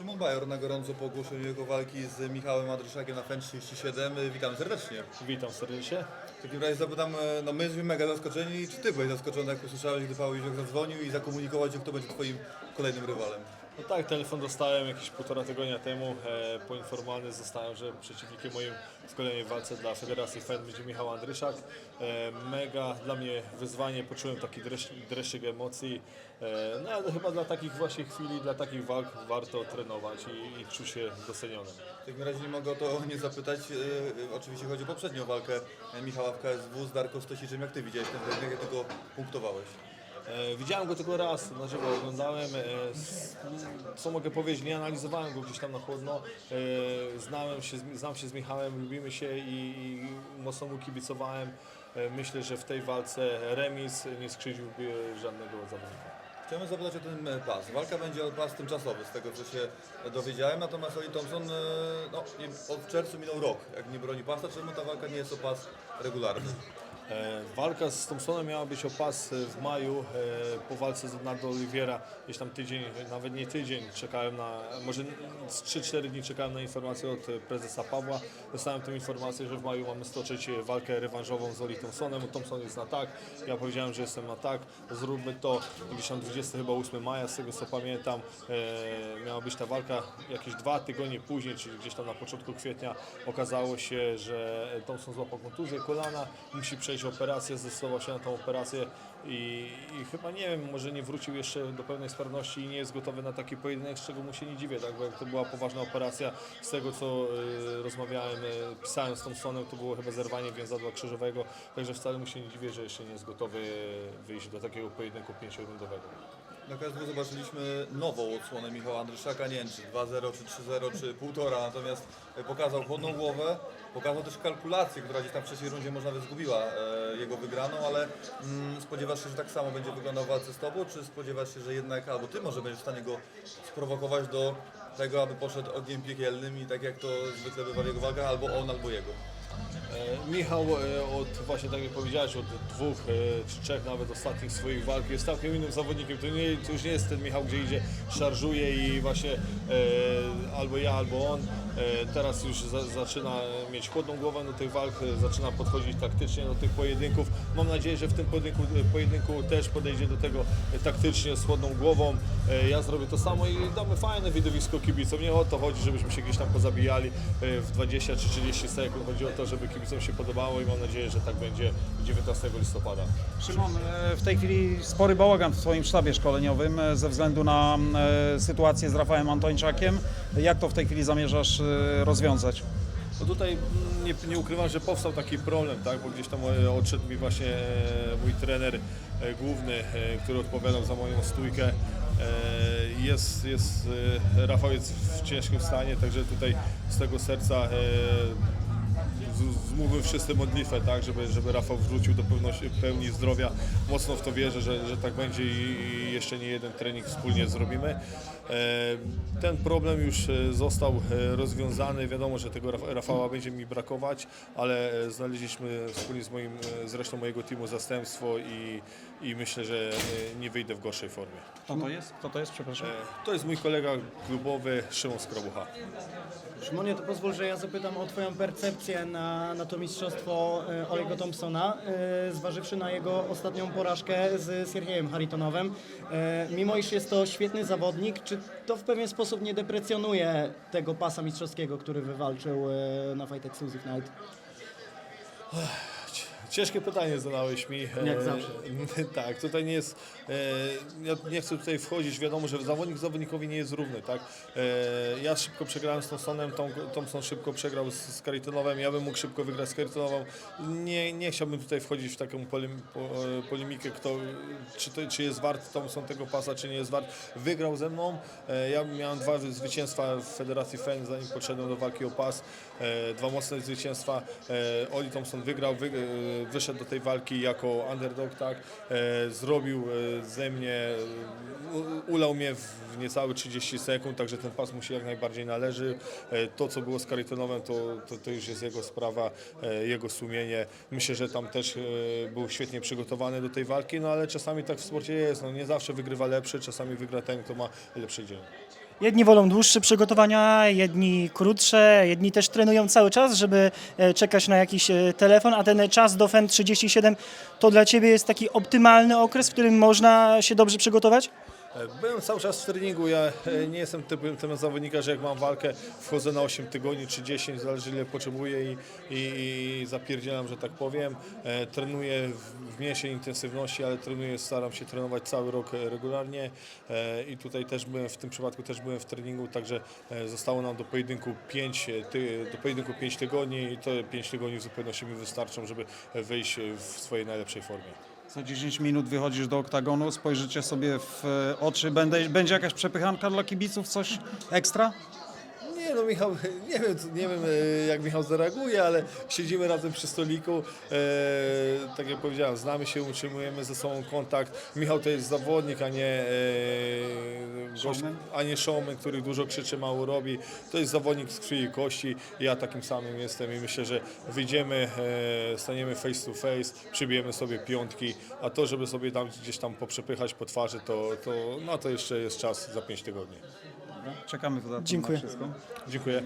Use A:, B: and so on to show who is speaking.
A: Bajor na gorąco po ogłoszeniu jego walki z Michałem Andryszakiem na FEN 37. Witam serdecznie.
B: Witam serdecznie.
A: W takim razie zapytam, no my jesteśmy mega zaskoczeni. Czy ty byłeś zaskoczony, jak usłyszałeś, gdy Paweł Józek zadzwonił i zakomunikował ci, kto będzie twoim kolejnym rywalem?
B: No tak, telefon dostałem jakieś półtora tygodnia temu. E, poinformowany zostałem, że przeciwnikiem moim w kolejnej walce dla Federacji FED będzie Michał Andryszak. E, mega dla mnie wyzwanie, poczułem taki dreszcz, dreszczyk emocji. E, no ale chyba dla takich właśnie chwili, dla takich walk warto trenować i, i czuć się docenionym.
A: W takim razie nie mogę o to nie zapytać. E, oczywiście chodzi o poprzednią walkę e, Michała w KSW z Darko Stosiczem. Jak ty widziałeś ten pojedynek, jak ty go punktowałeś?
B: E, widziałem go tylko raz, na żywo oglądałem. E, co mogę powiedzieć, nie analizowałem go gdzieś tam na chłodno. E, znałem się, znam się z Michałem, lubimy się i, mocno mu kibicowałem. Myślę, że w tej walce remis nie skrzywdziłby żadnego zawodnika.
A: Chciałbym zapytać o ten pas. Walka będzie o pas tymczasowy, z tego co się dowiedziałem, natomiast Oli Thompson, no, od w czerwcu minął rok, jak nie broni pasa, czemu ta walka nie jest o pas regularny?
B: E, Walka z Thompsonem miała być o pas e, w maju. e, Po walce z Nardo Oliviera, gdzieś tam tydzień, nawet nie tydzień, czekałem na, może z 3-4 dni czekałem na informację od prezesa Pawła. Dostałem tę informację, że w maju mamy stoczyć walkę rewanżową z Oli Thompsonem. Thompson jest na tak, ja powiedziałem, że jestem na tak, zróbmy to. Gdzieś tam 20 chyba 8 maja, z tego co pamiętam, miała być ta walka jakieś dwa tygodnie później, czyli gdzieś tam na początku kwietnia okazało się, że Thompson złapał kontuzję kolana, musi przejść operację, zdecydował się na tą operację i, i chyba nie wiem, może nie wrócił jeszcze do pełnej sprawności i nie jest gotowy na taki pojedynek, z czego mu się nie dziwię, tak? bo jak to była poważna operacja, z tego co y, rozmawiałem, y, pisałem z Thompsonem, to było chyba zerwanie więzadła krzyżowego, także wcale mu się nie dziwię, że jeszcze nie jest gotowy wyjść do takiego pojedynku pięciorundowego.
A: Na zobaczyliśmy nową odsłonę Michała Andryszaka, nie wiem czy 2-0, czy 3-0, czy 1,5, natomiast e, pokazał chłodną głowę, pokazał też kalkulację, która gdzieś tam w trzeciej rundzie może nawet zgubiła e, jego wygraną, ale mm, spodziewasz się, że tak samo będzie wyglądał w walce z Tobą, czy spodziewasz się, że jednak albo Ty może będziesz w stanie go sprowokować do tego, aby poszedł ogniem piekielnym i tak jak to zwykle bywa w jego walkach, albo on, albo jego.
B: E, Michał e, od właśnie tak jak powiedziałeś, od dwóch e, czy trzech nawet ostatnich swoich walk jest całkiem innym zawodnikiem. To, nie, to już nie jest ten Michał, gdzie idzie, szarżuje i właśnie e, albo ja, albo on. E, teraz już za, zaczyna mieć chłodną głowę do tych walk, zaczyna podchodzić taktycznie do tych pojedynków. Mam nadzieję, że w tym pojedynku, pojedynku też podejdzie do tego taktycznie, z chłodną głową. E, ja zrobię to samo i damy fajne widowisko kibicom. Nie o to chodzi, żebyśmy się gdzieś tam pozabijali w 20 czy 30 sekund. Chodzi o to, żeby kibicom się podobało i mam nadzieję, że tak będzie 19 listopada.
C: Szymon, e, w tej chwili spory bałagan w swoim sztabie szkoleniowym e, ze względu na e, sytuację z Rafałem Antończakiem. Jak to w tej chwili zamierzasz rozwiązać?
B: No tutaj mm, nie, nie ukrywam, że powstał taki problem, tak, bo gdzieś tam odszedł mi właśnie mój trener główny, który odpowiadał za moją stójkę. Jest, jest, Rafał jest w ciężkim stanie, także tutaj z tego serca zmówmy wszyscy modlitwę, tak, żeby, żeby Rafał wrócił do pewności, pełni zdrowia. Mocno w to wierzę, że, że tak będzie i, i jeszcze nie jeden trening wspólnie zrobimy. E, Ten problem już e, został e, rozwiązany. Wiadomo, że tego Raf- Rafała będzie mi brakować, ale znaleźliśmy wspólnie z moim, e, z resztą mojego teamu zastępstwo i, i myślę, że nie wyjdę w gorszej formie.
C: Kto to jest? Kto to jest, przepraszam?
B: To jest mój kolega klubowy Szymon Skrobucha.
D: Szymonie, to pozwól, że ja zapytam o Twoją percepcję na, na to mistrzostwo Olego Thompsona, zważywszy na jego ostatnią porażkę z Siergiejem Haritonowem. Mimo iż jest to świetny zawodnik, czy to w pewien sposób nie deprecjonuje tego pasa mistrzowskiego, który wywalczył e, na Fight Exclusive Night?
B: Ciężkie pytanie zadałeś mi.
D: Jak
B: E,
D: zawsze.
B: tak, tutaj nie jest. E, ja nie chcę tutaj wchodzić. Wiadomo, że zawodnik zawodnikowi nie jest równy, tak? E, ja szybko przegrałem z Thompsonem, Thompson szybko przegrał z, z ja bym mógł szybko wygrać z Caritonową. Nie, nie chciałbym tutaj wchodzić w taką polim, po, polemikę, kto, czy, to, czy jest wart Thompson tego pasa, czy nie jest wart. Wygrał ze mną. Ja miałem dwa zwycięstwa w Federacji FEN, zanim podszedłem do walki o pas. Dwa mocne zwycięstwa. Oli Thompson wygrał, wy, e, wyszedł do tej walki jako underdog, tak? E, zrobił e, ze mnie, ulał mnie w niecałe 30 sekund, także ten pas mu się jak najbardziej należy. E, to, co było z Caritonowem, to, to, to już jest jego sprawa, jego sumienie. Myślę, że tam też był świetnie przygotowany do tej walki, no ale czasami tak w sporcie jest, no nie zawsze wygrywa lepszy, czasami wygra ten, kto ma lepszy dzień.
E: Jedni wolą dłuższe przygotowania, jedni krótsze, jedni też trenują cały czas, żeby e, czekać na jakiś e, telefon, a ten czas do FEN 37 to dla Ciebie jest taki optymalny okres, w którym można się dobrze przygotować?
B: Byłem cały czas w treningu. Ja e, nie jestem typem, typem zawodnika, że jak mam walkę, wchodzę na 8 tygodni czy 10, zależy ile potrzebuję i, i, i zapierdzielam, że tak powiem. E, trenuję w, w mniejszej intensywności, ale trenuję, staram się trenować cały rok e, regularnie e, i tutaj też byłem, w tym przypadku też byłem w treningu, także e, zostało nam do pojedynku 5, e, ty, do pojedynku 5 tygodni i to 5 tygodni w zupełności mi wystarczą, żeby wyjść w swojej najlepszej formie.
C: Co 10 minut wychodzisz do oktagonu, spojrzycie sobie w e, oczy, będzie jakaś przepychanka dla kibiców, coś ekstra?
B: Nie no Michał, nie wiem, nie wiem e, jak Michał zareaguje, ale siedzimy razem przy stoliku, e, tak jak powiedziałem, znamy się, utrzymujemy ze sobą kontakt. Michał to jest zawodnik, a nie, e, gość, a nie showman, który dużo krzyczy, mało robi. To jest zawodnik z krwi i kości, ja takim samym jestem i myślę, że wyjdziemy, e, staniemy face to face, przybijemy sobie piątki, a to, żeby sobie tam gdzieś tam poprzepychać po twarzy, to, to, no, to jeszcze jest czas za 5 tygodni.
C: Czekamy w dodatku
E: Dziękuję.
C: na wszystko.
B: Dziękuję.